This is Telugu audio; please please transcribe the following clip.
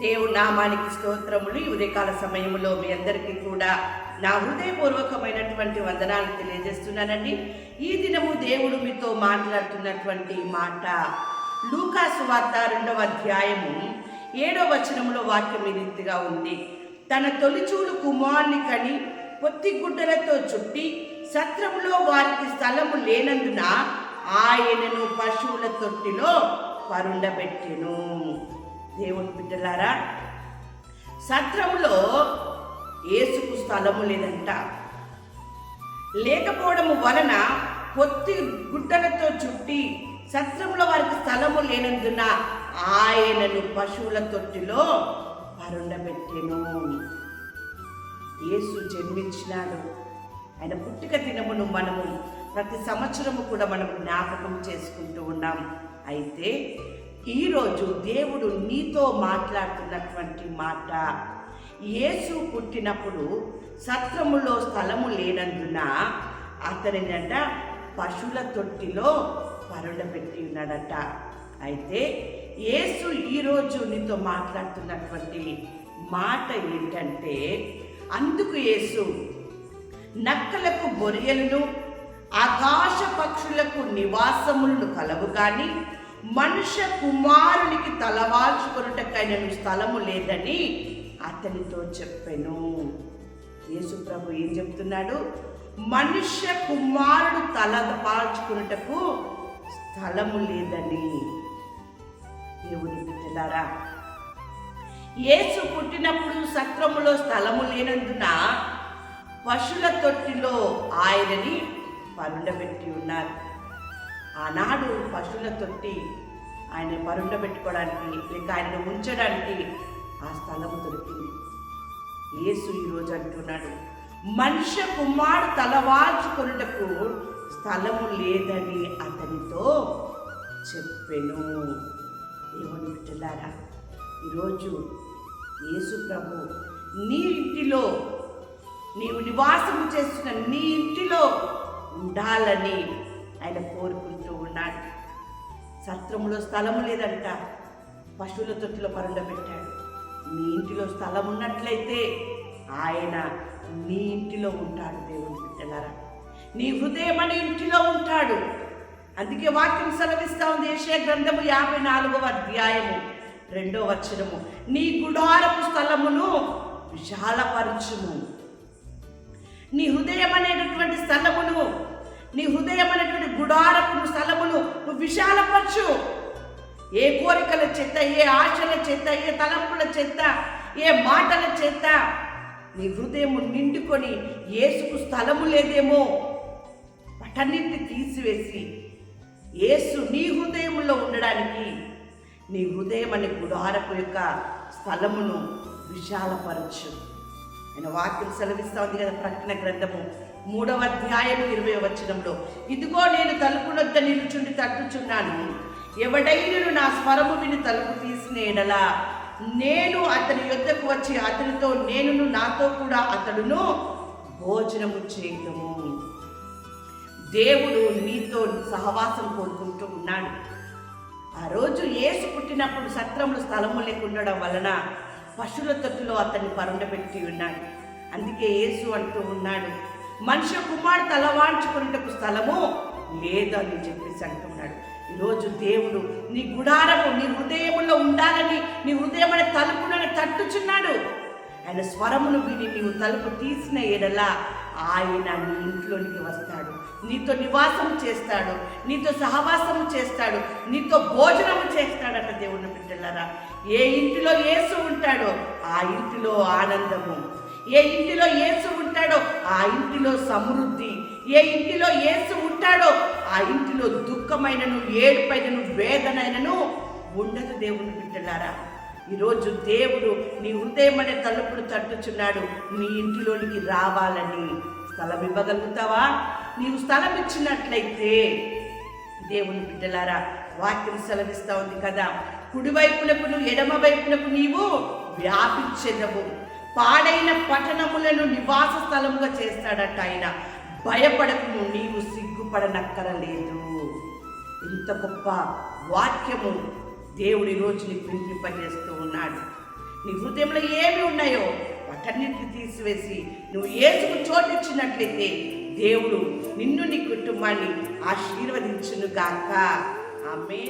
దేవుడి నామానికి స్తోత్రములు. ఈ ఉదయకాల సమయంలో మీ అందరికీ కూడా నా హృదయపూర్వకమైనటువంటి వందనాలు తెలియజేస్తున్నానండి. ఈ దినము దేవుడు మీతో మాట్లాడుతున్నటువంటి మాట లూకాసు వార్త రెండవ అధ్యాయము ఏడవ వచనములో వాక్యం ఈ రీతిగా ఉంది. తన తొలిచూలు కుమారుని కని పొత్తి గుడ్డలతో చుట్టి సత్రములో వారికి స్థలము లేనందున ఆయనను పశువుల తొట్టిలో పరుండబెట్టెను. దేవుని బిడ్డలారా సత్రంలో ఏసుకు స్థలము లేదంట. లేకపోవడం వలన కొత్తి గుడ్డలతో చుట్టి సత్రంలో వారికి స్థలము లేనందున ఆయనను పశువుల తొట్టిలో పరుండబెట్టెను. యేసు జన్మించినాడు. ఆయన పుట్టుక దినమును మనము ప్రతి సంవత్సరము కూడా మనం జ్ఞాపకం చేసుకుంటూ ఉన్నాం. అయితే ఈరోజు దేవుడు నీతో మాట్లాడుతున్నటువంటి మాట. యేసు పుట్టినప్పుడు సత్రములో స్థలము లేనందున అతనినంట పశువుల తొట్టిలో పరుడబెట్టి ఉన్నాడట. అయితే యేసు ఈరోజు నీతో మాట్లాడుతున్నటువంటి మాట ఏంటంటే అందుకు యేసు నక్కలకు బొరియలను ఆకాశ పక్షులకు నివాసములను కలవు కానీ మనుష్య కుమారునికి తలవాల్చుకొనుటకైనను స్థలము లేదని అతనితో చెప్పాను. యేసు ప్రభు ఏం చెప్తున్నాడు? మనుష్య కుమారుడు తల వాల్చుకున్నటకు స్థలము లేదని. దేవుని బిడ్డలారా యేసు పుట్టినప్పుడు సత్రములో స్థలము లేనందున పశుల తొట్టిలో ఆయనని పండబెట్టి ఉన్నారు. ఆనాడు పశువుల తొట్టి ఆయన పరుండబెట్టుకోవడానికి లేక ఆయన ఉంచడానికి ఆ స్థలం దొరికింది. యేసు ఈరోజు అంటున్నాడు మనిషి కుమారుడు తలవాల్చుకొనుటకు స్థలము లేదని అతనితో చెప్పెను. దేవుని బిడ్డలారా ఈరోజు యేసు ప్రభు నీ ఇంటిలో నీవు నివాసము చేస్తున్న నీ ఇంటిలో ఉండాలని ఆయన కోరుకుంటున్నాడు. ఉన్నాడు సత్రములో స్థలము లేదంట. పశువుల తొట్టిలో పరుండబెట్టాడు నీ ఇంటిలో స్థలం ఉన్నట్లయితే ఆయన నీ ఇంటిలో ఉంటాడు దేవుని బిడ్డలారా. నీ హృదయం అనే ఇంటిలో ఉంటాడు. అందుకే వాక్యం సెలవిస్తా ఉంది. ఏషియా గ్రంథము యాభై నాలుగవ అధ్యాయము రెండో వచనము. నీ గుడారపు స్థలమును విశాలపరచుము. నీ హృదయం అనేటటువంటి స్థలమును నీ హృదయం అనేటువంటి గుడారపు స్థలమును నువ్వు విశాలపరచు. ఏ కోరికల చేత ఏ ఆశల చేత ఏ తలంపుల చేత ఏ మాటల చేత నీ హృదయము నిండుకొని ఏసుకు స్థలము లేదేమో. వాటన్నిటిని తీసివేసి ఏసు నీ హృదయంలో ఉండడానికి నీ హృదయం అనే గుడారపు యొక్క స్థలమును విశాలపరచు. ఆయన వాక్యం సెలవిస్తా ఉంది కదా ప్రకటన గ్రంథము మూడవ అధ్యాయం ఇరవై వచనంలో ఇదిగో నేను తలుపునొద్ద నిలుచుండి తట్టుచున్నాను. ఎవడైనను నా స్వరము విని తలుపు తీసిన నేను అతని యొద్దకు వచ్చి అతనితో నేనును నాతో కూడా అతడును భోజనము చేయటము దేవుడు నీతో సహవాసం కోరుకుంటూ ఉన్నాడు. ఆ రోజు ఏసు పుట్టినప్పుడు సత్రములు స్థలము లేకుండడం వలన పశువుల తొట్టులో అతన్ని పరుండబెట్టి ఉన్నాడు. అందుకే యేసు అంటూ ఉన్నాడు మనిషి కుమారుడు తలవాంచుకున్నటకు స్థలము లేదని అని చెప్పేసి అంటున్నాడు ఈరోజు దేవుడు నీ గుడారము నీ హృదయంలో ఉండాలని నీ హృదయం అనే తలుపునని తట్టుచున్నాడు. ఆయన స్వరమును విని నీవు తలుపు తీసిన ఎడలా ఆయన నీ ఇంట్లోనికి వస్తాడు. నీతో నివాసం చేస్తాడు. నీతో సహవాసము చేస్తాడు. నీతో భోజనము చేస్తాడట దేవుని బిడ్డలారా. ఏ ఇంటిలో ఏసు ఉంటాడో ఆ ఇంటిలో ఆనందము. ఏ ఇంటిలో ఏసు ఉంటాడో ఆ ఇంటిలో సమృద్ధి. ఏ ఇంటిలో ఏసు ఉంటాడో ఆ ఇంటిలో దుఃఖమైనను ఏడుపైనను వేదనైనను ఉండదు దేవుని బిడ్డలారా. ఈరోజు దేవుడు నీ హృదయం అనే తట్టుచున్నాడు. నీ ఇంటిలోనికి రావాలని స్థలం ఇవ్వగలుగుతావా? నీవు స్థలం ఇచ్చినట్లయితే దేవుని బిడ్డలారా వాక్యం సెలవిస్తూ ఉంది కదా. కుడివైపునకు ఎడమ వైపునకు నీవు వ్యాపించెదవు. పాడైన పట్టణములను నివాస స్థలముగా చేస్తాడట ఆయన. భయపడకు నీవు సిగ్గుపడనక్కరలేదు. ఇంత గొప్ప వాక్యము దేవుడి రోజు నీకు వినిపింపజేస్తూ ఉన్నాడు. నీ హృదయంలో ఏమి ఉన్నాయో వాటన్నిటిని తీసివేసి నువ్వు ఏసుకు చోటిచ్చినట్లయితే దేవుడు నిన్ను నీ కుటుంబాన్ని ఆశీర్వదించును గాక ఆమె